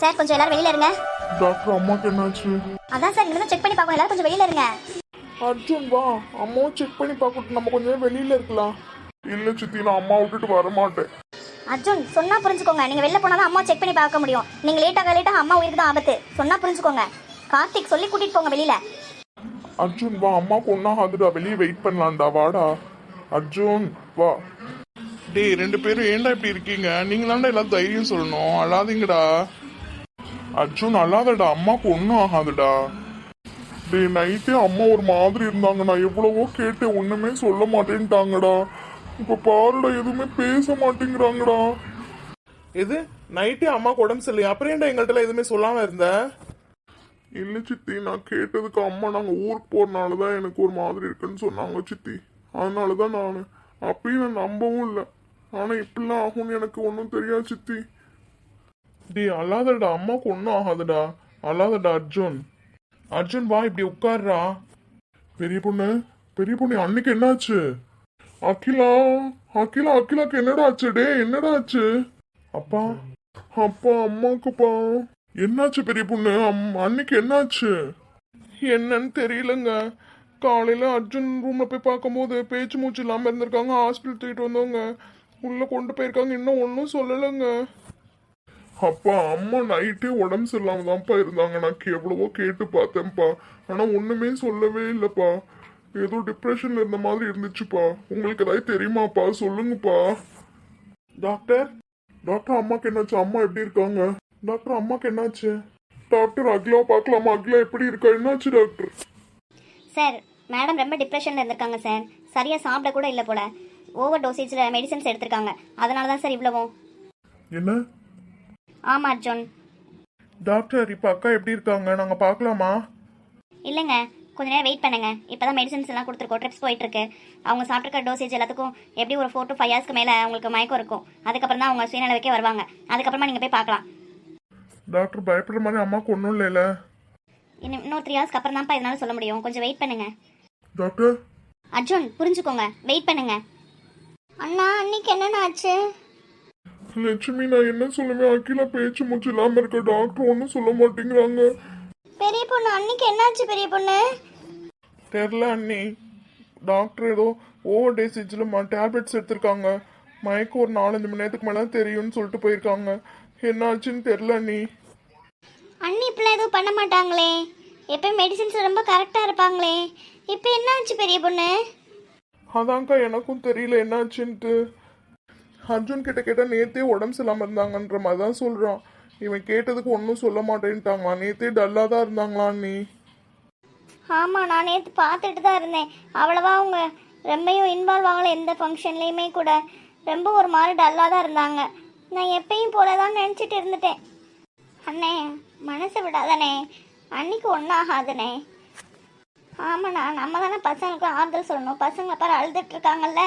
Sir கொஞ்சம் எல்லாரும் வெளியில இருங்க. டாக்டர் அம்மாக்கு என்னாச்சு? அதான் சார் இனிமே செக் பண்ணி பார்க்கணும். எல்லாரும் கொஞ்சம் வெளியில இருங்க. அர்ஜுன் வா. அம்மாவும் செக் பண்ணி பார்க்கட்டும். நம்ம கொஞ்சம் வெளியில இருக்கலாம். இல்ல சித்தி நான் அம்மா விட்டுட்டு வர மாட்டேன் அர்ஜுன் சொன்னா புரிஞ்சுக்கோங்க. நீங்க வெளில போனா தான் அம்மா செக் பண்ணி பார்க்க முடியும். நீங்க லேட்டாக லேட்டாக அம்மா உயிருக்கு தான் ஆபத்து. சொன்னா புரிஞ்சுக்கோங்க. கார்த்திக் சொல்லி கூட்டிட்டு போங்க வெளியில. அர்ஜுன் வா. அம்மாவுக்கு ஒன்றாகாதுடா வெளியே வெயிட் பண்ணலாம்டா. வாடா. அர்ஜுன் வா. டேய் ரெண்டு பேரும் ஏன்டா இப்படி இருக்கீங்க? நீங்க தான்டா எல்லாம் தைரியம் சொல்லணும். அழாதீங்கடா. அர்ஜுன் அழாதடா அம்மாவுக்கு ஒன்றும் ஆகாதுடா. டேய் நைட்டே அம்மா ஒரு மாதிரி இருந்தாங்க. நான் எவ்வளவோ கேட்டேன் ஒண்ணுமே சொல்ல மாட்டேன்ட்டாங்கடா. இப்ப பாருடா எதுவுமே பேச மாட்டேங்கிறாங்கடா. எது? நைட்டே அம்மாக்கு உடம்பு சரியில்லையா? அப்புறம் ஏன்டா எங்கள்கிட்ட எதுவுமே சொல்லாம இருந்த? இல்ல சித்தி நான் கேட்டதுக்கு அம்மா நாங்க ஊருக்கு போறனால தான் எனக்கு ஒரு மாதிரி இருக்குன்னு சொன்னாங்க சித்தி. அதனால தான் நான். அப்பயும் நான் நம்பவும் இல்லை. ஆனா இப்படிலாம் ஆகும்னு எனக்கு ஒன்றும் தெரியாது சித்தி. டேய் அல்லாதடா அம்மாவுக்கு ஒன்றும் ஆகாதடா. அல்லாதடா அர்ஜுன். அர்ஜுன் வா இப்படி உட்கார்றா. பெரிய பொண்ணு பெரிய பொண்ணு அன்னைக்கு என்னாச்சு? அகிலா அகிலா அகிலாக்கு என்னடா ஆச்சு? டே என்னடா ஆச்சு? அப்பா அப்பா அம்மாக்குப்பா. என்னாச்சு பெரிய பொண்ணு? அம் அன்னைக்கு என்னாச்சு? என்னன்னு தெரியலங்க. காலையில அர்ஜுன் ரூம்ல போய் பார்க்கும்போது பேச்சு மூச்சு இல்லாம இருந்திருக்காங்க. ஹாஸ்பிட்டல் தூக்கிட்டு வந்தவங்க. உள்ள கொண்டு போயிருக்காங்க. இன்னும் ஒன்றும் சொல்லலைங்க. அப்பா அம்மா நைட்டே உடம்பு சரியில்லாம தான்ப்பா இருந்தாங்க நான் எவ்வளவோ கேட்டு பார்த்தேன்ப்பா. ஆனா ஒண்ணுமே சொல்லவே இல்லப்பா. ஏதோ டிப்ரெஷன்ல இருந்த மாதிரி இருந்துச்சுப்பா. உங்களுக்கு ஏதாவது தெரியுமாப்பா? சொல்லுங்கப்பா. டாக்டர் டாக்டர் அம்மாக்கு என்னாச்சு? அம்மா எப்படி இருக்காங்க? டாக்டர் அம்மாக்கு என்னாச்சு? டாக்டர் அகிலா பார்க்கலாமா? அகிலா எப்படி இருக்கா? என்னாச்சு டாக்டர்? சார் மேடம் ரொம்ப டிப்ரெஷன்ல இருந்திருக்காங்க சார். சரியா சாப்பிட கூட இல்லை போல. ஓவர் டோசேஜில் மெடிசன்ஸ் எடுத்திருக்காங்க. அதனால தான் சார் இவ்வளவும். என்ன? ஆமா அர்ஜுன் டாக்டர் இப்ப அக்கா எப்படி இருக்காங்க? நாங்க பார்க்கலாமா? இல்லைங்க. கொஞ்ச நேரம் வெயிட் பண்ணுங்க. இப்பதான் மெடிசன்ஸ் எல்லாம் கொடுத்துருக்கோம். ட்ரிப்ஸ் போயிட்டு இருக்கு அவங்க சாப்பிட்ருக்க டோசேஜ் எல்லாத்துக்கும் எப்படி ஒரு ஃபோர் டு ஃபைவ் ஹவர்ஸ்க்கு மேலே அவங்களுக்கு மயக்கம் இருக்கும். அதுக்கப்புறம் தான் அவங்க சுயநலவுக்கே வருவாங்க. அதுக்கப்புறமா நீங்கள் போய் பார்க்கலாம். டாக்டர் பயப்படுற மாதிரி அம்மாக்கு ஒன்றும் இல்லைல்ல? இன்னும் இன்னொரு த்ரீ ஹவர்ஸ்க்கு அப்புறம் தான்ப்பா இதனால சொல்ல முடியும். கொஞ்சம் வெயிட் பண்ணுங்க. டாக்டர்? அர்ஜுன் புரிஞ்சுக்கோங்க. வெயிட் பண்ணுங்க. அண்ணா அன்னைக்கு என்னென்ன ஆச்சு? லட்சுமி நான் என்ன சொல்லுவேன்? அகிலா பேச்சு மூச்சு இல்லாம இருக்க டாக்டர் ஒன்றும் சொல்ல மாட்டேங்கிறாங்க. பெரிய பொண்ணு அன்னைக்கு என்னாச்சு பெரிய பொண்ணு? தெரில அண்ணி. டாக்டர் ஏதோ ஓவர் டேசேஜில் டேப்லெட்ஸ் எடுத்திருக்காங்க. மயக்கம் ஒரு நாலஞ்சு மணி நேரத்துக்கு மேலே தெரியும்னு சொல்லிட்டு போயிருக்காங்க. என்ன ஆச்சுன்னு தெரில அண்ணி. அண்ணி இப்பெல்லாம் எதுவும் பண்ண மாட்டாங்களே. எப்பயும் மெடிசின்ஸ் ரொம்ப கரெக்டாக இருப்பாங்களே. இப்போ என்னாச்சு பெரிய பொண்ணு? அதான்க்கா எனக்கும் தெரியல என்னாச்சுன்ட்டு. அர்ஜுன் கிட்ட கேட்டால் நேத்தே உடம்பு சரியில்லாமல் இருந்தாங்கன்ற மாதிரி தான் சொல்கிறான் இவன் கேட்டதுக்கு ஒன்றும் சொல்ல மாட்டேன்ட்டாங்களா நேத்தே டல்லாக தான் இருந்தாங்களா நீ ஆமாம் நான் நேற்று பார்த்துட்டு தான் இருந்தேன். அவ்வளவா அவங்க ரொம்பையும் இன்வால்வ் ஆகலை எந்த ஃபங்க்ஷன்லேயுமே கூட. ரொம்ப ஒரு மாதிரி டல்லாக தான் இருந்தாங்க. நான் எப்பயும் போல தான் நினச்சிட்டு இருந்துட்டேன். அண்ணே மனசை விடாதண்ணே. அன்னைக்கு ஒன்றும் ஆகாதுண்ணே. ஆமாண்ணா நம்ம தானே பசங்களுக்கு ஆறுதல் சொல்லணும். பசங்களை பாரு அழுதுட்டு இருக்காங்கல்ல.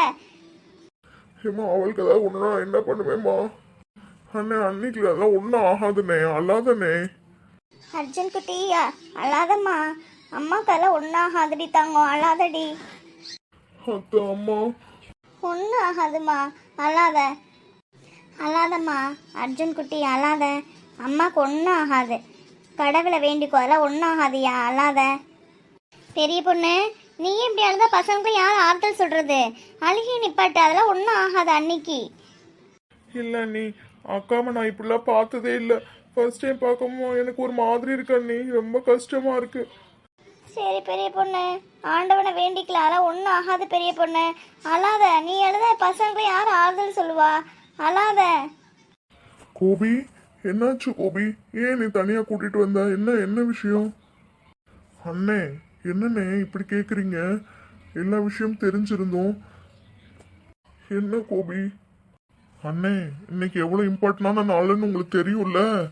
ஏம்மா அவளுக்கு ஏதாவது ஒன்றுனா என்ன பண்ணுவேம்மா? அண்ணே அன்னைக்கு அதெல்லாம் ஒன்றும் ஆகாதுண்ணே அல்லாதண்ணே அர்ஜுன் குட்டி அழாதம்மா. அம்மாக்கெல்லாம் ஒன்றும் ஆகாதடி தங்கம் அழாதடி. அத்தை அம்மா. ஒன்றும் ஆகாதும்மா அழாத. அழாதம்மா அர்ஜுன் குட்டி அழாத. அம்மாக்கு ஒன்றும் ஆகாது. கடவுளை வேண்டிக்கோ அதெல்லாம் ஒன்றும் ஆகாதியா அழாத. பெரிய பொண்ணு நீ இப்படி அழுதா பசங்களுக்கு யார் ஆறுதல் சொல்றது? அழுகி நிப்பாட்டு அதெல்லாம் ஒன்றும் ஆகாது அன்னைக்கு. இல்லை நீ அக்காவை நான் இப்படிலாம் பார்த்ததே இல்லை. ஃபர்ஸ்ட் டைம் பார்க்கும்போது எனக்கு ஒரு மாதிரி இருக்கு அண்ணி ரொம்ப கஷ்டமா இருக்கு. சரி பெரிய பொண்ணு. ஆண்டவனை வேண்டிக்கலாம் அதெல்லாம் ஒன்றும் ஆகாது பெரிய பொண்ணு. அழாத நீ அழுத பசங்களுக்கு யார் ஆறுதல் சொல்லுவா? அழாத. கோபி என்னாச்சு கோபி? ஏன் நீ தனியா கூட்டிட்டு வந்த? என்ன என்ன விஷயம்? அண்ணே என்னண்ணே இப்படி கேக்குறீங்க? எல்லா விஷயம் தெரிஞ்சிருந்தோம். என்ன கோபி? அண்ணே இன்னைக்கு எவ்வளவு இம்பார்ட்டன்டான நாளுன்னு உங்களுக்கு தெரியும்ல?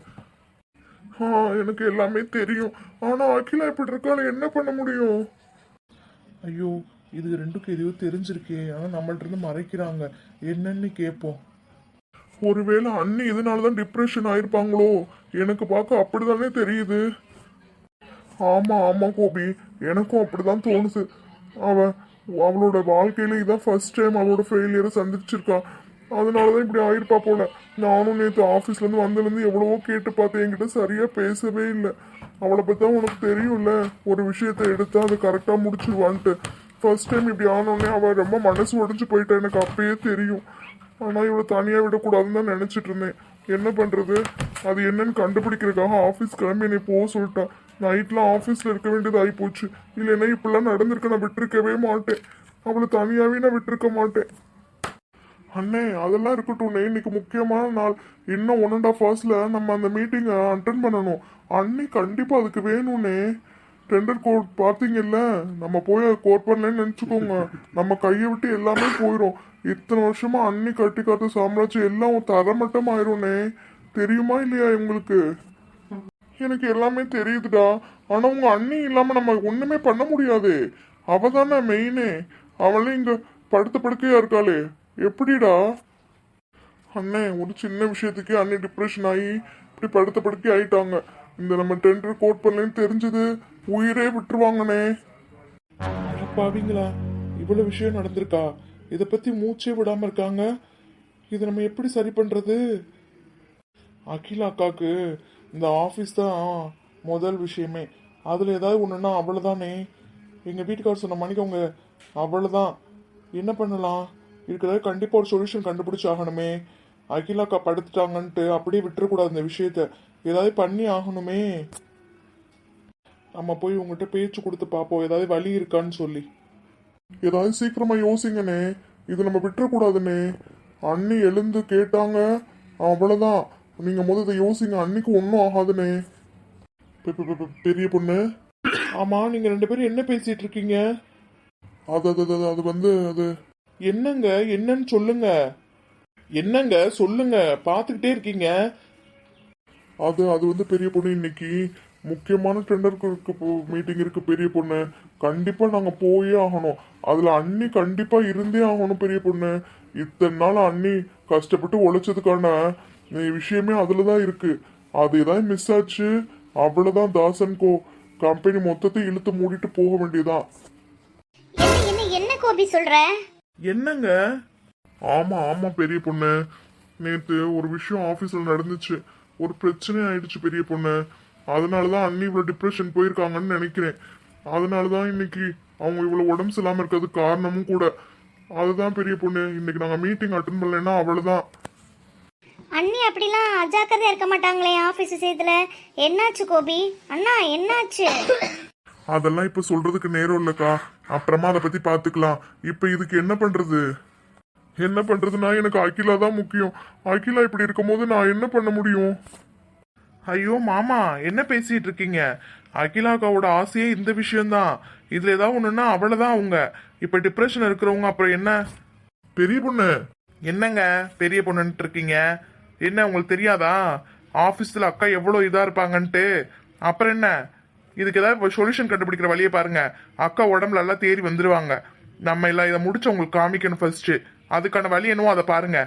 ஆ எனக்கு எல்லாமே தெரியும். ஆனா அகிலா இப்படி இருக்கான்னு என்ன பண்ண முடியும்? ஐயோ இது ரெண்டுக்கும் எதையோ தெரிஞ்சிருக்கே. ஆனா நம்மள்ட்ட இருந்து மறைக்கிறாங்க. என்னன்னு கேட்போம். ஒருவேளை அண்ணி இதனால தான் டிப்ரெஷன் ஆயிருப்பாங்களோ? எனக்கு பார்க்க அப்படிதானே தெரியுது. ஆமா ஆமா கோபி. எனக்கும் அப்படிதான் தோணுது. அவ அவளோட வாழ்க்கையில இதான் ஃபர்ஸ்ட் டைம் அவளோட ஃபெயிலியரை சந்திச்சிருக்கா. அதனாலதான் இப்படி ஆயிருப்பா போல. நானும் நேற்று ஆஃபீஸ்லேருந்து வந்திருந்து எவ்வளவோ கேட்டு பார்த்தேன். என்கிட்ட சரியாக பேசவே இல்லை. அவளை பற்றி தான் உனக்கு தெரியும்ல. ஒரு விஷயத்தை எடுத்து அதை கரெக்டாக முடிச்சிருவான்ட்டு. ஃபர்ஸ்ட் டைம் இப்படி ஆனோடனே அவள் ரொம்ப மனசு உடஞ்சு போயிட்டா. எனக்கு அப்பயே தெரியும். ஆனால் இவளை தனியாக விடக்கூடாதுன்னு தான் நினச்சிட்டு இருந்தேன். என்ன பண்ணுறது அது என்னன்னு கண்டுபிடிக்கிறதுக்காக ஆஃபீஸ் கிளம்பி என்னை போக சொல்லிட்டா. நைட்லாம் ஆஃபீஸில் இருக்க வேண்டியது ஆகிப்போச்சு இல்லைன்னா இப்படிலாம் நடந்திருக்க நான் விட்டுருக்கவே மாட்டேன். அவளை தனியாகவே நான் விட்டுருக்க மாட்டேன். அண்ணே அதெல்லாம் இருக்கட்டும் இன்னைக்கு முக்கியமான நாள். இன்னும் ஒன் அண்ட் ஆஃப் ஹவர்ஸில் நம்ம அந்த மீட்டிங்கை அட்டன் பண்ணணும். அண்ணி கண்டிப்பாக அதுக்கு வேணும்ண்ணே டெண்டர் கோட் பார்த்தீங்கல்ல? நம்ம போய் அதை கோட் பண்ணலன்னு நினச்சிக்கோங்க. நம்ம கையை விட்டு எல்லாமே போயிடும் இத்தனை வருஷமா அண்ணி கட்டி காத்த சாம்ராஜ்யம் எல்லாம் தரமட்டம் ஆயிரும்னே தெரியுமா இல்லையா உங்களுக்கு எனக்கு எல்லாமே தெரியுதுடா. ஆனா உங்க அண்ணி இல்லாம நம்ம ஒண்ணுமே பண்ண முடியாது. அவ தானே மெயினே. அவளே இங்க படுத்த படுக்கையா இருக்காளே. எப்படிடா? அண்ணே ஒரு சின்ன விஷயத்துக்கே அண்ணி டிப்ரெஷன் ஆகி இப்படி படுத்த படுக்கை ஆயிட்டாங்க. இந்த நம்ம டெண்டர் கோட் பண்ணலன்னு தெரிஞ்சது உயிரே விட்டுருவாங்கண்ணே. பாவீங்களா? இவ்வளவு விஷயம் நடந்திருக்கா? இதை பத்தி மூச்சே விடாம இருக்காங்க. இதை நம்ம எப்படி சரி பண்றது? அகிலா அக்காக்கு இந்த ஆஃபீஸ் தான் முதல் விஷயமே. அதில் ஏதாவது ஒன்றுன்னா அவ்வளோதானே எங்கள் வீட்டுக்காரர் சொன்ன மணிக்கு அவங்க அவ்வளோதான் என்ன பண்ணலாம்? இருக்கிறத கண்டிப்பாக ஒரு சொல்யூஷன் கண்டுபிடிச்சி ஆகணுமே. அகிலா அக்கா படுத்துட்டாங்கன்ட்டு அப்படியே விட்டுறக்கூடாது இந்த விஷயத்த. ஏதாவது பண்ணி ஆகணுமே. நம்ம போய் உங்கள்கிட்ட பேச்சு கொடுத்து பார்ப்போம். ஏதாவது வழி இருக்கான்னு சொல்லி. ஏதாவது சீக்கிரமா யோசிங்கண்ணே. இது நம்ம விட்டுறக்கூடாதுண்ணே. அண்ணி எழுந்து கேட்டாங்க. அவ்வளவுதான். நீங்க முதல்ல இதை யோசிங்க. அன்னிக்கு ஒன்றும் ஆகாதுண்ணே. பெ- பெ- பெ- பெரிய பொண்ணு. ஆமா நீங்க ரெண்டு பேரும் என்ன பேசிட்டு இருக்கீங்க? அது அது அது அது வந்து அது. என்னங்க? என்னன்னு சொல்லுங்க. என்னங்க? சொல்லுங்க. பாத்துக்கிட்டே இருக்கீங்க. அது அது வந்து பெரிய பொண்ணு இன்னைக்கு. முக்கியமான டெண்டருக்கு மீட்டிங் இருக்கு பெரிய பொண்ணு. கண்டிப்பா நாங்க போயே ஆகணும். அதுல அண்ணி கண்டிப்பா இருந்தே ஆகணும் பெரிய பொண்ணு. இத்தனை நாள் அண்ணி கஷ்டப்பட்டு உழைச்சதுக்கான விஷயமே அதுலதான் இருக்கு. அது ஏதாவது மிஸ் ஆச்சு. அவ்வளவுதான் தாசன் கோ. கம்பெனி மொத்தத்தை இழுத்து மூடிட்டு போக வேண்டியதான் என்ன கோபி சொல்ற? என்னங்க? ஆமா ஆமா பெரிய பொண்ணு. நேத்து ஒரு விஷயம் ஆபீஸ்ல நடந்துச்சு. ஒரு பிரச்சனை ஆயிடுச்சு பெரிய பொண்ணு. அதனாலதான் அண்ணி இவ்வளவு டிப்ரெஷன் போயிருக்காங்கன்னு நினைக்கிறேன். அதனாலதான் இன்னைக்கு அவங்க இவ்வளவு உடம்பு சரியில்லாம இருக்கிறது காரணமும் கூட. அதுதான் பெரிய பொண்ணு. இன்னைக்கு நாங்க மீட்டிங் அட்டன் பண்ணலைன்னா அவ்வளவுதான். அண்ணி அப்படிலாம் அஜாக்கிரதையா இருக்க மாட்டாங்களே ஆபீஸ் விஷயத்துல? என்னாச்சு கோபி? அண்ணா என்னாச்சு? அதெல்லாம் இப்ப சொல்றதுக்கு நேரம் இல்லக்கா. அப்புறமா அதை பத்தி பாத்துக்கலாம் இப்ப இதுக்கு என்ன பண்றது? என்ன பண்றதுன்னா எனக்கு அகிலா தான் முக்கியம். அகிலா இப்படி இருக்கும்போது நான் என்ன பண்ண முடியும்? ஐயோ மாமா என்ன பேசிட்டு இருக்கீங்க? அகிலாக்காவோட ஆசையே இந்த விஷயம்தான். இதுல ஏதாவது ஒண்ணுன்னா அவ்வளவுதான் அவங்க. இப்ப டிப்ரெஷன் இருக்கிறவங்க அப்புறம் என்ன? பெரிய பொண்ணு. என்னங்க பெரிய பொண்ணுன்ட்டு இருக்கீங்க? என்ன உங்களுக்கு தெரியாதா? ஆபீஸ்ல அக்கா எவ்வளவு இதா இருப்பாங்கன்ட்டு. அப்புறம் என்ன? இதுக்கு ஏதாவது சொல்யூஷன் கண்டுபிடிக்கிற வழியை பாருங்க. அக்கா உடம்புல எல்லாம் தேறி வந்துருவாங்க. நம்ம எல்லாம் இதை முடிச்சு உங்களுக்கு காமிக்கணும் ஃபர்ஸ்ட் அதுக்கான வழி என்னவோ அதை பாருங்க.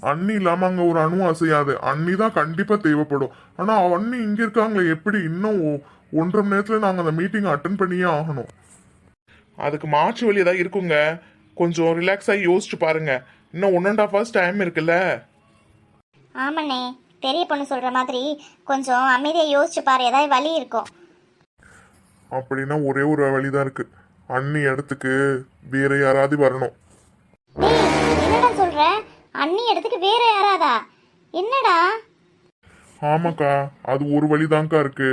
அண்ணி இல்லாம அங்க ஒரு அணு அசையாது. அண்ணி தான் கண்டிப்பா தேவைப்படும். ஆனா அண்ணி இங்க இருக்காங்களே எப்படி? இன்னும் ஒன்றரை மணி நேரத்துல நாங்க அந்த மீட்டிங் அட்டன் பண்ணியே ஆகணும். அதுக்கு மாற்று வழி ஏதாவது இருக்குங்க? கொஞ்சம் ரிலாக்ஸ் ஆகி யோசிச்சு பாருங்க. இன்னும் one and half hours time இருக்குல்ல? ஆமாண்ணே. பெரிய பொண்ணு சொல்ற மாதிரி கொஞ்சம் அமைதியா யோசிச்சு பாரு ஏதாவது வழி இருக்கும். அப்படின்னா ஒரே ஒரு வழிதான் இருக்கு. அண்ணி இடத்துக்கு வேற யாராவது வரணும். அண்ணி இடத்துக்கு வேற யாராதா? என்னடா? ஆமாக்கா அது ஒரு வழிதான்க்கா இருக்கு.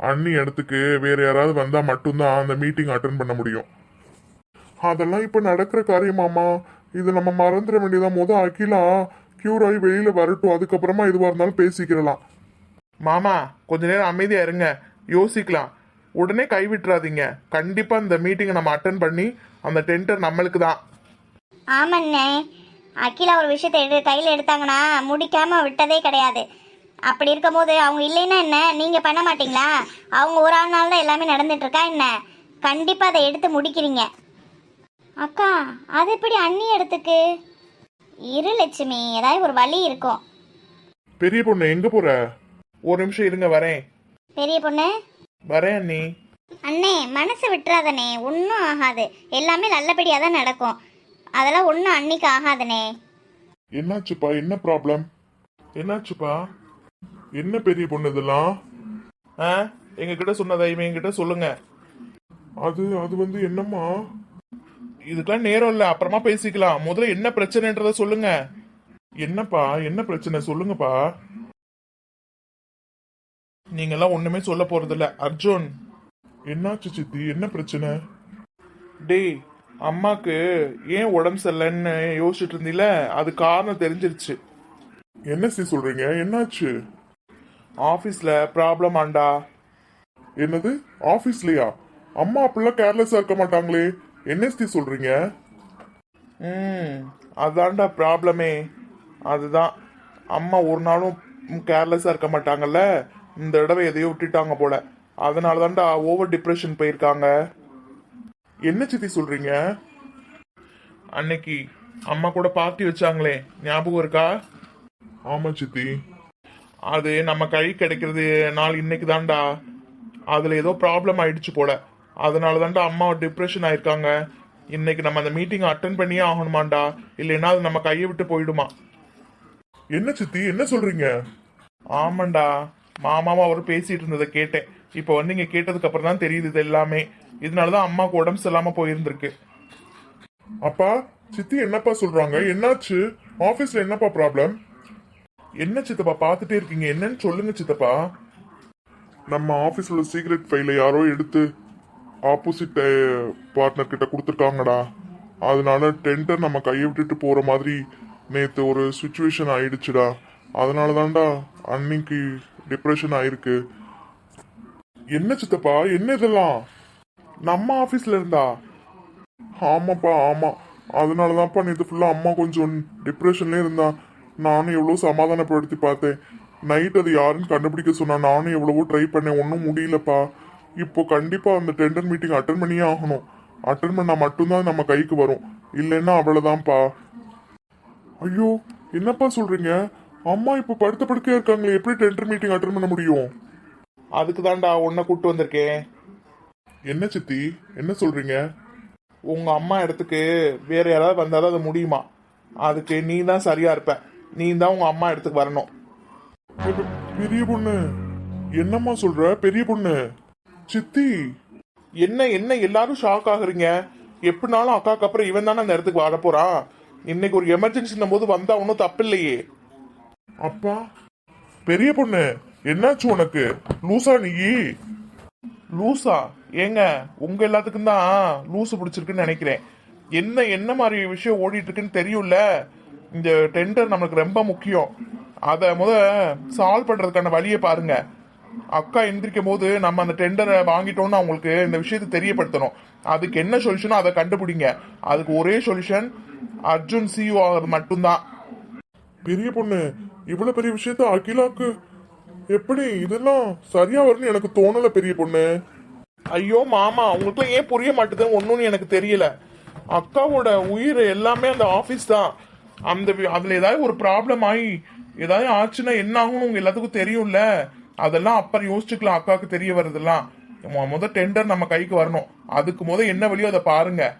அண்ணி இடத்துக்கு வேற யாராவது வந்தா மட்டும்தான் அந்த மீட்டிங் அட்டன் பண்ண முடியும். அதெல்லாம் இப்ப நடக்கிற காரியமாமா இது நம்ம மறந்துட வேண்டியதா? முத அகிலா கியூர் ஆகி வெளியில வரட்டும். அதுக்கப்புறமா எதுவா இருந்தாலும் பேசிக்கிறலாம் மாமா கொஞ்ச நேரம் அமைதியா இருங்க. யோசிக்கலாம். உடனே கை விட்டுறாதீங்க. கண்டிப்பா இந்த மீட்டிங்கை நம்ம அட்டன் பண்ணி அந்த டென்டர் நம்மளுக்கு தான் ஆமாண்ணே. அகிலா ஒரு விஷயத்தை எடு கையில் எடுத்தாங்கன்னா முடிக்காம விட்டதே கிடையாது. அப்படி இருக்கும்போது அவங்க இல்லைன்னா என்ன? நீங்க பண்ண மாட்டீங்களா? அவங்க ஒரு ஆள்னால தான் எல்லாமே நடந்துட்டு இருக்கா என்ன? கண்டிப்பா அதை எடுத்து முடிக்கிறீங்க. அக்கா அது எப்படி அண்ணி இடத்துக்கு இரு லட்சுமி ஏதாவது ஒரு வழி இருக்கும். பெரிய பொண்ணு எங்க போற? ஒரு நிமிஷம் இருங்க வரேன். பெரிய பொண்ணு? வரேன் அண்ணி. அண்ணே மனசை விட்டுறாதண்ணே. ஒன்றும் ஆகாது. எல்லாமே நல்லபடியாக தான் நடக்கும். அதெல்லாம் ஒன்றும் அன்னைக்கு ஆகாதுண்ணே என்னாச்சுப்பா? என்ன ப்ராப்ளம் என்னாச்சுப்பா? என்ன பெரிய பொண்ணு இதெல்லாம்? ஆ? எங்ககிட்ட சொன்னதை இவன் என்கிட்ட சொல்லுங்க. அது அது வந்து என்னம்மா? இதுக்கெல்லாம் நேரம் இல்லை. அப்புறமா பேசிக்கலாம். முதல்ல என்ன பிரச்சனைன்றத சொல்லுங்க. என்னப்பா? என்ன பிரச்சனை? சொல்லுங்கப்பா. நீங்க எல்லாம் ஒண்ணுமே சொல்ல போறது இல்ல அர்ஜுன். என்னாச்சு சித்தி? என்ன பிரச்சனை? டேய் அம்மாக்கு ஏன் உடம்பு சரியில்லைன்னு யோசிச்சுட்டு இருந்தீல அது காரணம் தெரிஞ்சிருச்சு. என்ன சி சொல்றீங்க? என்னாச்சு? ஆஃபீஸில் ப்ராப்ளம் ஆண்டா. என்னது? ஆஃபீஸ்லையா அம்மா அப்படிலாம் கேர்லெஸ்ஸாக இருக்க மாட்டாங்களே. என்ன சொல்கிறீங்க ம் அதான்டா ப்ராப்ளமே. அதுதான். அம்மா ஒரு நாளும் கேர்லெஸ்ஸாக இருக்க மாட்டாங்கல்ல? இந்த தடவை எதையோ விட்டுட்டாங்க போல. அதனால தான்டா ஓவர் டிப்ரெஷன் போயிருக்காங்க. என்ன சித்தி சொல்றீங்க? அன்னைக்கு அம்மா கூட பார்ட்டி வச்சாங்களே ஞாபகம் இருக்கா? ஆமா சித்தி. அது நம்ம கை கிடைக்கிறது நாள் இன்னைக்கு தான்டா. அதில் ஏதோ ப்ராப்ளம் ஆயிடுச்சு போல. அதனால தான்டா அம்மா டிப்ரெஷன் ஆயிருக்காங்க. இன்னைக்கு நம்ம அந்த மீட்டிங் அட்டன் பண்ணியே ஆகணுமாண்டா? இல்லைன்னா அது நம்ம கையை விட்டு போயிடுமா? என்ன சித்தி? என்ன சொல்றீங்க? ஆமாண்டா. மாமாவும் அவர் பேசிட்டு இருந்ததை கேட்டேன். இப்போ வந்து இங்க கேட்டதுக்கு அப்புறம் தான் தெரியுது இது எல்லாமே. இதனாலதான் அம்மாவுக்கு உடம்பு சரியில்லாம போயிருந்திருக்கு. அப்பா சித்தி என்னப்பா சொல்றாங்க? என்னாச்சு? ஆபீஸ்ல என்னப்பா ப்ராப்ளம் என்ன சித்தப்பா பார்த்துட்டே இருக்கீங்க. என்னன்னு சொல்லுங்க சித்தப்பா. நம்ம ஆபீஸ்ல சீக்ரெட் ஃபைல யாரோ எடுத்து ஆப்போசிட் பார்ட்னர் கிட்ட கொடுத்துருக்காங்கடா. அதனால டெண்டர் நம்ம கையை விட்டுட்டு போற மாதிரி நேத்து ஒரு சுச்சுவேஷன் ஆயிடுச்சுடா. அதனால தான்டா அன்னைக்கு டிப்ரெஷன் ஆயிருக்கு. என்ன சித்தப்பா என்ன இதெல்லாம்? நம்ம ஆஃபீஸில் இருந்தா? ஆமாப்பா ஆமாம் அதனால தான்ப்பா நேற்று ஃபுல்லாக அம்மா கொஞ்சம் டிப்ரெஷன்லேயே இருந்தா. நானும் எவ்வளோ சமாதானப்படுத்தி பார்த்தேன். நைட் அது யாருன்னு கண்டுபிடிக்க சொன்னா நானும் எவ்வளவோ ட்ரை பண்ணேன். ஒன்றும் முடியலப்பா. இப்போ கண்டிப்பாக அந்த டெண்டர் மீட்டிங் அட்டன் பண்ணியே ஆகணும். அட்டன் பண்ணால் மட்டும்தான் நம்ம கைக்கு வரும். இல்லைன்னா அவ்வளோதான்ப்பா ஐயோ என்னப்பா சொல்கிறீங்க அம்மா இப்போ படுத்த படுக்கையாக இருக்காங்களே. எப்படி டெண்டர் மீட்டிங் அட்டன் பண்ண முடியும்? அதுக்கு தான்டா உன்னை கூட்டு வந்திருக்கேன். என்ன சித்தி? என்ன சொல்றீங்க? உங்க அம்மா இடத்துக்கு வேற யாராவது வந்தாதான் அது முடியுமா? அதுக்கு நீ தான் சரியா இருப்ப. நீ தான் உங்க அம்மா இடத்துக்கு வரணும். பெரிய பொண்ணு. என்னம்மா சொல்ற? பெரிய பொண்ணு. சித்தி! என்ன என்ன எல்லாரும் ஷாக் ஆகுறீங்க? எப்படினாலும் அக்காக்கு அப்புறம் இவன் தானே அந்த இடத்துக்கு வர போறான். இன்னைக்கு ஒரு எமர்ஜென்சின்னும் போது வந்தா ஒன்றும் தப்பு இல்லையே அப்பா! பெரிய பொண்ணு! என்னாச்சு உனக்கு? லூசா நீ? லூசா? ஏங்க உங்க எல்லாத்துக்கும் தான் லூசு பிடிச்சிருக்குன்னு நினைக்கிறேன். என்ன என்ன மாதிரி விஷயம் ஓடிட்டு இருக்குன்னு தெரியும்ல? இந்த டெண்டர் நம்மளுக்கு ரொம்ப முக்கியம். அதை முத சால்வ் பண்றதுக்கான வழியை பாருங்க. அக்கா எந்திரிக்கும் போது நம்ம அந்த டெண்டரை வாங்கிட்டோம்னு அவங்களுக்கு இந்த விஷயத்தை தெரியப்படுத்தணும். அதுக்கு என்ன சொல்யூஷனோ அதை கண்டுபிடிங்க. அதுக்கு ஒரே சொல்யூஷன் அர்ஜுன் சிஇஓ ஆகிறது மட்டும்தான். பெரிய பொண்ணு இவ்வளவு பெரிய விஷயத்த அகிலாக்கு எப்படி இதெல்லாம் சரியா வரும்னு எனக்கு தோணல பெரிய பொண்ணு. ஐயோ மாமா உங்களுக்குலாம் ஏன் புரிய மாட்டேதுன்னு ஒன்றும் எனக்கு தெரியல. அக்காவோட உயிர் எல்லாமே அந்த ஆஃபீஸ் தான். அந்த அதுல ஏதாவது ஒரு ப்ராப்ளம் ஆகி ஏதாவது ஆச்சுன்னா என்ன ஆகும்னு உங்க எல்லாத்துக்கும் தெரியும்ல? அதெல்லாம் அப்புறம் யோசிச்சுக்கலாம் அக்காவுக்கு தெரிய வருதெல்லாம் மொ- முத டெண்டர் நம்ம கைக்கு வரணும். அதுக்கு முத என்ன வழியோ அதை பாருங்க.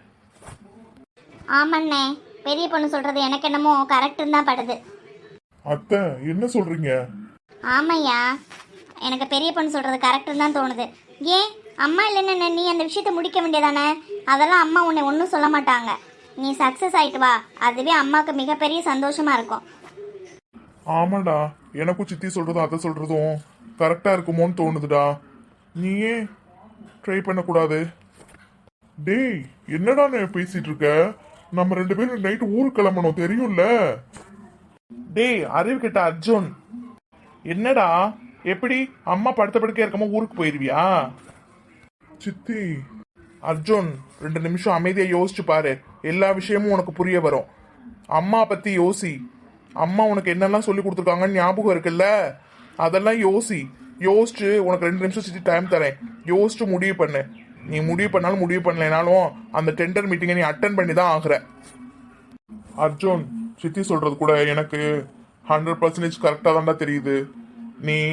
ஆமாண்ணே. பெரிய பொண்ணு சொல்றது எனக்கு என்னமோ கரெக்டுன்னு தான் படுது. அத்தை என்ன சொல்றீங்க? ஆமையா? எனக்கு பெரிய பொண்ணு சொல்கிறது கரெக்டுன்னு தான் தோணுது. ஏன் அம்மா இல்லைன்னு நீ அந்த விஷயத்த முடிக்க வேண்டியதானே? அதெல்லாம் அம்மா உன்னை ஒன்றும் சொல்ல மாட்டாங்க. நீ சக்ஸஸ் ஆயிட்டு வா. அதுவே அம்மாவுக்கு மிகப்பெரிய சந்தோஷமா இருக்கும். ஆமாடா. எனக்கும் சித்தி சொல்றதும் அதை சொல்றதும் கரெக்டா இருக்குமோன்னு தோணுதுடா. நீ ஏன் ட்ரை பண்ணக்கூடாது. டேய் என்னடா நான் பேசிட்டு இருக்க? நம்ம ரெண்டு பேரும் நைட்டு ஊருக்கு கிளம்பணும் தெரியும்ல? டேய் அறிவு கிட்ட அர்ஜுன். என்னடா? எப்படி அம்மா படுத்த படுக்கையா இருக்கமோ ஊருக்கு போயிருவியா? சித்தி அர்ஜுன் ரெண்டு நிமிஷம் அமைதியா யோசிச்சு பாரு. எல்லா விஷயமும் உனக்கு புரிய வரும். அம்மா பத்தி யோசி. அம்மா உனக்கு என்னெல்லாம் சொல்லி கொடுத்துருக்காங்கன்னு ஞாபகம் இருக்குல்ல? அதெல்லாம் யோசி. யோசிச்சு உனக்கு ரெண்டு நிமிஷம் சித்தி டைம் தரேன். யோசிச்சு முடிவு பண்ணு. நீ முடிவு பண்ணாலும் முடிவு பண்ணலைனாலும் அந்த டெண்டர் மீட்டிங்கை நீ அட்டன் பண்ணி தான் ஆகுற. அர்ஜுன் சித்தி சொல்றது கூட எனக்கு ஹண்ட்ரட் பர்சன்டேஜ் கரெக்டாக தான்டா தெரியுது. நீ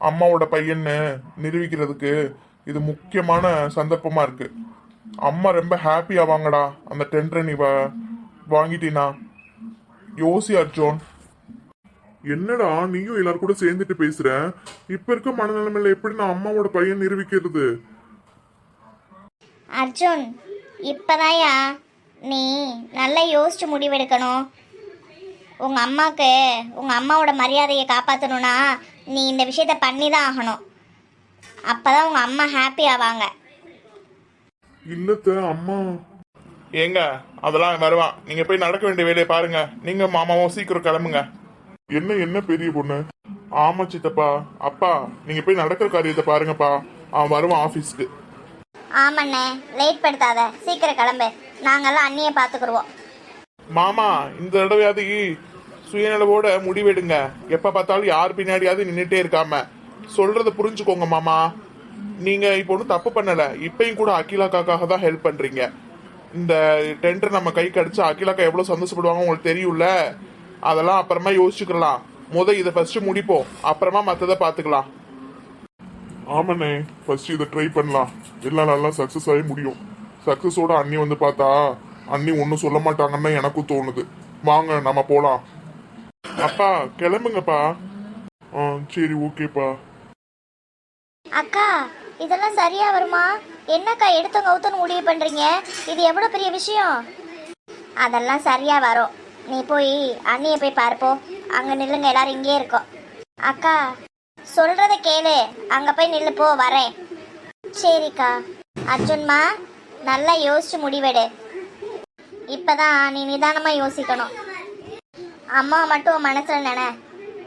அம்மாவோட பையன்னு நிரூபிக்கிறதுக்கு இது முக்கியமான சந்தர்ப்பமா இருக்கு. அம்மா ரொம்ப ஹாப்பி ஆவாங்கடா அந்த டெண்டரை நீ வா- வாங்கிட்டீனா? யோசி அர்ஜுன். என்னடா நீயும் எல்லாரும் கூட சேர்ந்துட்டு பேசுற? இப்ப இருக்க மனநிலைமையில எப்படி நான் அம்மாவோட பையன் நிரூபிக்கிறது? அர்ஜுன் இப்போதாயா நீ நல்லா யோசிச்சு முடிவெடுக்கணும். உங்கள் அம்மாவுக்கு உங்கள் அம்மாவோட மரியாதையை காப்பாற்றணும்னா நீ இந்த விஷயத்த பண்ணி தான் ஆகணும். அப்போ தான் உங்கள் அம்மா ஹாப்பி ஆவாங்க. இல்லத்த அம்மா. ஏங்க அதெல்லாம் வருவான். நீங்க போய் நடக்க வேண்டிய வேலையை பாருங்க. நீங்க மாமாவும் சீக்கிரம் கிளம்புங்க. என்ன என்ன பெரிய பொண்ணு? ஆமா சித்தப்பா. அப்பா நீங்க போய் நடக்கிற காரியத்தை பாருங்கப்பா. அவன் வருவான் ஆபீஸ்க்கு ஆமாண்ணே லேட் படுத்தாத. சீக்கிரம் கிளம்பு. நாங்கெல்லாம் அண்ணியை பார்த்துக்குருவோம். மாமா இந்த தடவையாவது சுயநலவோட முடிவெடுங்க. எப்ப பார்த்தாலும் யார் பின்னாடியாவது நின்றுட்டே இருக்காம. சொல்றத புரிஞ்சுக்கோங்க மாமா. நீங்க இப்போ ஒன்றும் தப்பு பண்ணல. இப்பயும் கூட அகிலாக்காக்காக தான் ஹெல்ப் பண்றீங்க. இந்த டெண்டர் நம்ம கை கடிச்சு அகிலாக்கா எவ்வளவு சந்தோஷப்படுவாங்க உங்களுக்கு தெரியும்ல? அதெல்லாம் அப்புறமா யோசிச்சுக்கலாம். முத இதை ஃபர்ஸ்ட் முடிப்போம். அப்புறமா மற்றதை பாத்துக்கலாம் ஆமாண்ணே. ஃபர்ஸ்ட் இதை ட்ரை பண்ணலாம். எல்லாம் நல்லா சக்சஸ் ஆகி முடியும். சக்சஸோட அண்ணி வந்து பார்த்தா அண்ணி ஒன்றும் சொல்ல மாட்டாங்கன்னு எனக்கும் தோணுது. வாங்க நம்ம போலாம். அப்பா கிளம்புங்கப்பா. ஆ சரி ஓகேப்பா. அக்கா இதெல்லாம் சரியா வருமா? என்னக்கா எடுத்து அவுத்தன்னு முடிவு பண்றீங்க? இது எவ்வளவு பெரிய விஷயம்? அதெல்லாம் சரியா வரும். நீ போய் அண்ணியை போய் பார்ப்போம் அங்க நில்லுங்க எல்லாரும் இங்கே இருக்கோம். அக்கா சொல்றத கேளு. அங்க போய் நில்லு போ வரேன். சரிக்கா. அர்ஜுன்மா நல்லா யோசிச்சு முடிவெடு. இப்பதான் நீ நிதானமா யோசிக்கணும். அம்மா மட்டும் மனசில் மனசுல நினை.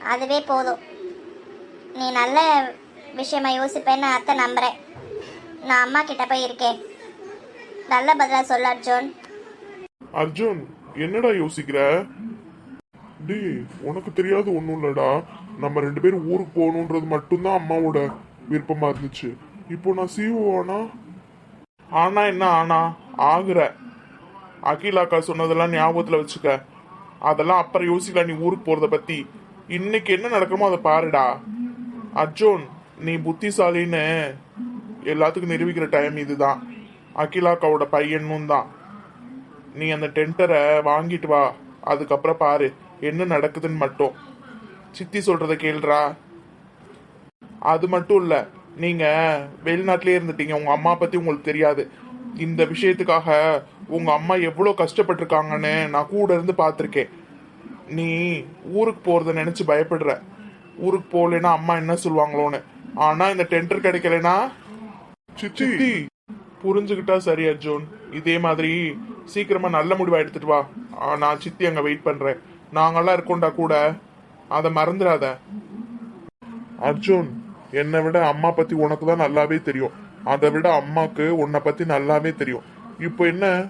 அதுவே போதும். நீ நல்ல விஷயமா யோசிப்பேன்னு அத்தை நம்புறேன். நான் அம்மா கிட்ட போய் இருக்கேன். நல்ல பதிலா சொல்லு அர்ஜுன். அர்ஜுன் என்னடா யோசிக்கிற? டேய் உனக்கு தெரியாது ஒன்றும் இல்லடா. நம்ம ரெண்டு பேரும் ஊருக்கு போகணுன்றது மட்டும்தான் அம்மாவோட விருப்பமா இருந்துச்சு. இப்போ நான் சிஓ ஆனா? ஆனா என்ன ஆனா? ஆகுற. அகிலாக்கா சொன்னதெல்லாம் ஞாபகத்துல வச்சுக்க. அதெல்லாம் அப்புறம் யோசிக்கலாம் நீ ஊருக்கு போறத பத்தி. இன்னைக்கு என்ன நடக்குமோ அதை பாருடா. அர்ஜுன் நீ புத்திசாலின்னு எல்லாத்துக்கும் நிரூபிக்கிற டைம் இதுதான். அகிலாக்காவோட பையனும் தான். நீ அந்த டென்டரை வாங்கிட்டு வா. அதுக்கப்புறம் பாரு என்ன நடக்குதுன்னு மட்டும். சித்தி சொல்றத கேளுடா. அது மட்டும் இல்ல நீங்க வெளிநாட்டிலே இருந்துட்டீங்க. உங்க அம்மா பத்தி உங்களுக்கு தெரியாது. இந்த விஷயத்துக்காக உங்க அம்மா எவ்வளோ கஷ்டப்பட்டிருக்காங்கன்னு நான் கூட இருந்து பார்த்துருக்கேன். நீ ஊருக்கு போறத நினைச்சு பயப்படுற. ஊருக்கு போகலைன்னா அம்மா என்ன சொல்லுவாங்களோன்னு. ஆனா இந்த டெண்டர் கிடைக்கலனா சித்தி புரிஞ்சுக்கிட்டா சரி அர்ஜுன். இதே மாதிரி சீக்கிரமா நல்ல முடிவா எடுத்துட்டு வா. நான் சித்தி அங்க வெயிட் பண்றேன். நாங்கெல்லாம் இருக்கோண்டா கூட. அதை மறந்துடாத. அர்ஜுன் என்னை விட அம்மா பத்தி உனக்கு தான் நல்லாவே தெரியும். அதை விட அம்மாக்கு உன்னை பத்தி நல்லாவே தெரியும். இப்போ என்ன?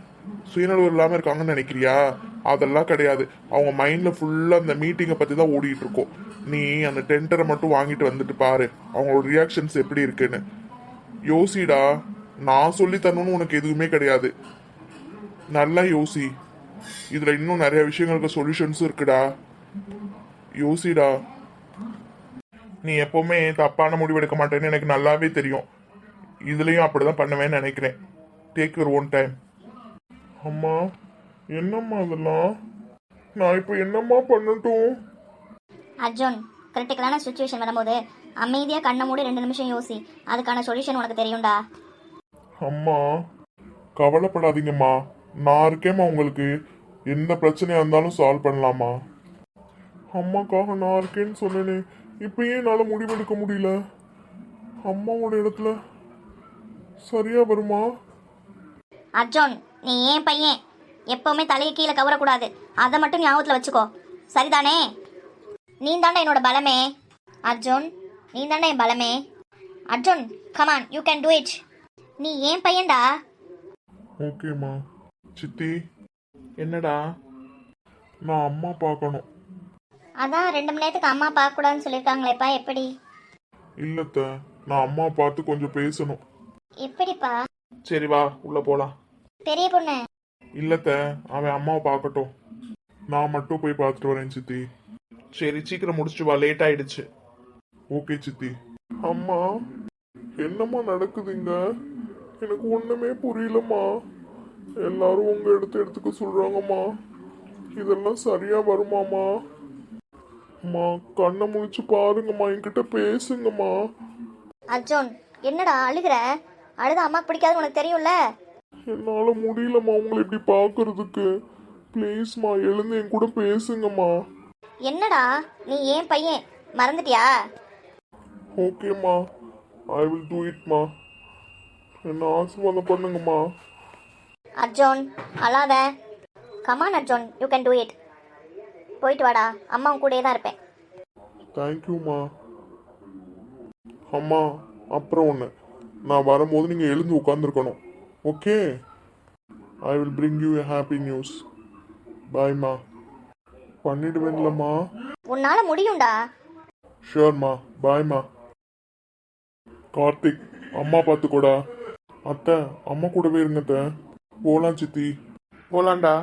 சுயநலவு இல்லாம இருக்காங்கன்னு நினைக்கிறியா? அதெல்லாம் கிடையாது. அவங்க மைண்ட்ல ஃபுல்லா அந்த மீட்டிங்கை பத்தி தான் ஓடிட்டு இருக்கோம். நீ அந்த டெண்டரை மட்டும் வாங்கிட்டு வந்துட்டு பாரு. அவங்களோட ரியாக்ஷன்ஸ் எப்படி இருக்குன்னு. யோசிடா. நான் சொல்லி தரணும்னு உனக்கு எதுவுமே கிடையாது. நல்லா யோசி. இதுல இன்னும் நிறைய விஷயங்களுக்கு சொல்யூஷன்ஸும் இருக்குடா. யோசிடா. நீ எப்பவுமே தப்பான முடிவு எடுக்க மாட்டேன்னு எனக்கு நல்லாவே தெரியும். இதுலயும் அப்படிதான் பண்ணுவேன்னு நினைக்கிறேன். டேக் யுவர் ஓன் டைம் அம்மா என்னம்மா அதெல்லாம் நான் இப்போ என்னம்மா பண்ணட்டும்? அர்ஜுன் கிரிட்டிக்கலான சுச்சுவேஷன் வரும்போது அமைதியா கண்ணை மூடி ரெண்டு நிமிஷம் யோசி. அதுக்கான சொல்யூஷன் உனக்கு தெரியும்டா. அம்மா கவலைப்படாதீங்கம்மா. நான் இருக்கேம்மா உங்களுக்கு. எந்த பிரச்சனையா இருந்தாலும் சால்வ் பண்ணலாமா அம்மாக்காக நான் இருக்கேன்னு சொன்னேனே. இப்போ ஏன் என்னால் முடிவெடுக்க முடியல. அம்மாவோட இடத்துல சரியா வருமா? அர்ஜுன் நீ ஏன் பையன்? எப்பவுமே தலையை கீழே கவரக்கூடாது. அதை மட்டும் ஞாபகத்தில் வச்சுக்கோ. சரிதானே? நீ தாண்டா என்னோட பலமே. அர்ஜுன் நீ தாண்டா என் பலமே. Arjun come on you can do it நீ ஏன் பையன்டா? ஓகேம்மா சித்தி என்னடா? நான் அம்மா பார்க்கணும். அதான் ரெண்டு மணி நேரத்துக்கு அம்மா பார்க்கக்கூடாதுன்னு சொல்லியிருக்காங்களேப்பா எப்படி? இல்லத்த நான் அம்மா பார்த்து கொஞ்சம் பேசணும். எப்படிப்பா? சரி வா உள்ள போலாம். பெரிய பொண்ணு. இல்லத்த அவன் அம்மாவை பார்க்கட்டும். நான் மட்டும் போய் பார்த்துட்டு வரேன் சித்தி. சரி சீக்கிரம் முடிச்சுட்டு வா லேட் ஆயிடுச்சு. ஓகே சித்தி. அம்மா என்னம்மா நடக்குதுங்க எனக்கு ஒண்ணுமே புரியலம்மா. எல்லாரும் உங்க எடுத்து எடுத்துக்க சொல்றாங்கம்மா. இதெல்லாம் சரியா வருமாமா அம்மா கண்ணை முழிச்சு பாருங்கம்மா என்கிட்ட பேசுங்கம்மா. அர்ஜுன் என்னடா அழுகிற? அழுத அம்மா பிடிக்காது உனக்கு தெரியும்ல? என்னால முடியலம்மா உங்களை இப்படி பார்க்கறதுக்கு ப்ளீஸ்மா எழுந்து என் கூட பேசுங்கம்மா. என்னடா நீ ஏன் பையன்? மறந்துட்டியா? ஓகேம்மா ஐ வில் டூ இட்மா என்ன ஆசீர்வாதம் பண்ணுங்கம்மா. அர்ஜுன் அழாத. Come on Arjun you can do it போயிட்டு வாடா அம்மா உன் கூடயே தான் இருப்பேன் தேங்க்யூம்மா அம்மா அப்புறம் ஒன்று நான் வரும்போது நீங்கள் எழுந்து உட்காந்துருக்கணும் okay I will bring you a happy news பாய்மா பண்ணிடுவேன்லம்மா உன்னால முடியும்டா. ஷியோர்மா பாய்மா கார்த்திக் அம்மா பார்த்துக்கோடா அத்தை அம்மா கூடவே இருங்க அத்தை. போலாம் சித்தி. போலாண்டா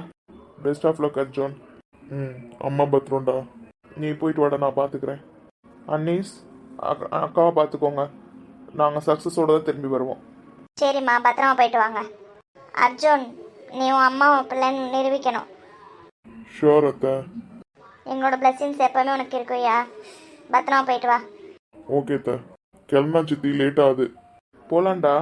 பெஸ்ட் ஆஃப் லக் அர்ஜுன். ம் அம்மா பத்திரம்டா நீ போயிட்டு வாடா நான் பார்த்துக்கிறேன் அன்னீஸ் அக்கா- அக்காவை பார்த்துக்கோங்க நாங்கள் சக்ஸஸோட தான் திரும்பி வருவோம். சரிம்மா பத்திரமா போயிட்டு வாங்க. அர்ஜுன் நீ உன் அம்மா பிள்ளைன்னு நிரூபிக்கணும். ஷியோர் அத்தை. எங்களோட பிளெஸிங்ஸ் எப்பவுமே உனக்கு இருக்குயா பத்திரமா போயிட்டு வா. ஓகே அத்தை. கிளம்பா சித்தி லேட் ஆகுது. போலாண்டா